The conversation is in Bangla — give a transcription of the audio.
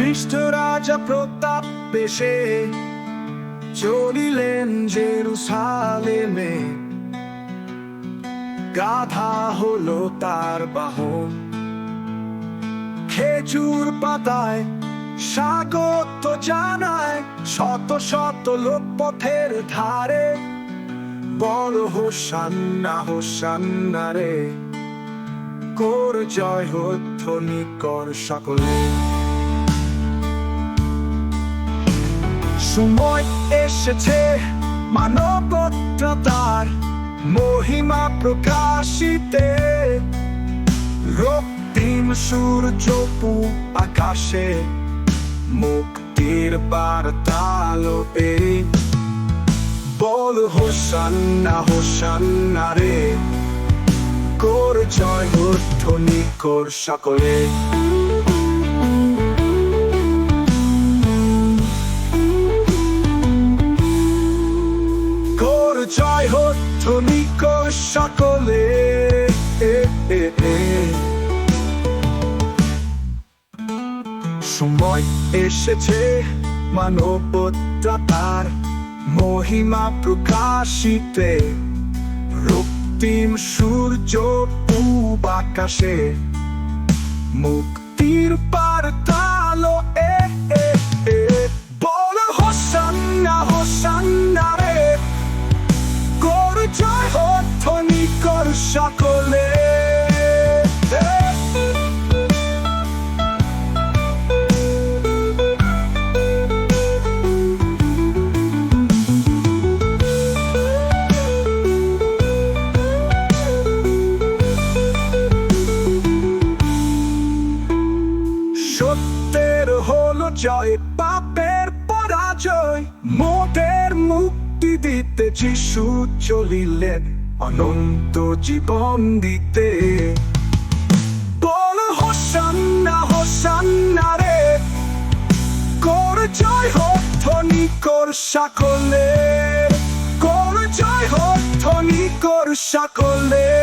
খ্রিস্ট রাজা প্রতাপ পেশে চলিলেন জেরুসালেমে। গাধা হলো তার বাহন। খেজুর পাতায় স্বাগত জানায়, শত শত লোক পথের ধারে। বল হোসান্না হোসান্না রে, কর জয় হধ্বনি কর সকলে। সময় এসেছে, মানবতার মহিমা প্রকাশিতে। রক্তিম সূর্য আকাশে, মুক্তির বার্তালো বল, হোসান্না হোসান্না রে। কর জয় হধ্বনি কর সকলে। হধ্বনি কর সকলে। সময় এসেছে মানবতার মহিমা প্রকাশিতে রক্তিম সূর্য পূব আকাশে মুক্তির বার্তালো সকলে। সত্যের হলো জয় পাপের পরাজয়। মোদের মুক্তি দিতে যিশু চলিলেন। অনন্ত জীবন দিতে। বল হোসান্না হোসান্না রে। কর জয় হধ্বনি কর সকলে। কর জয় হধ্বনি কর সকলে।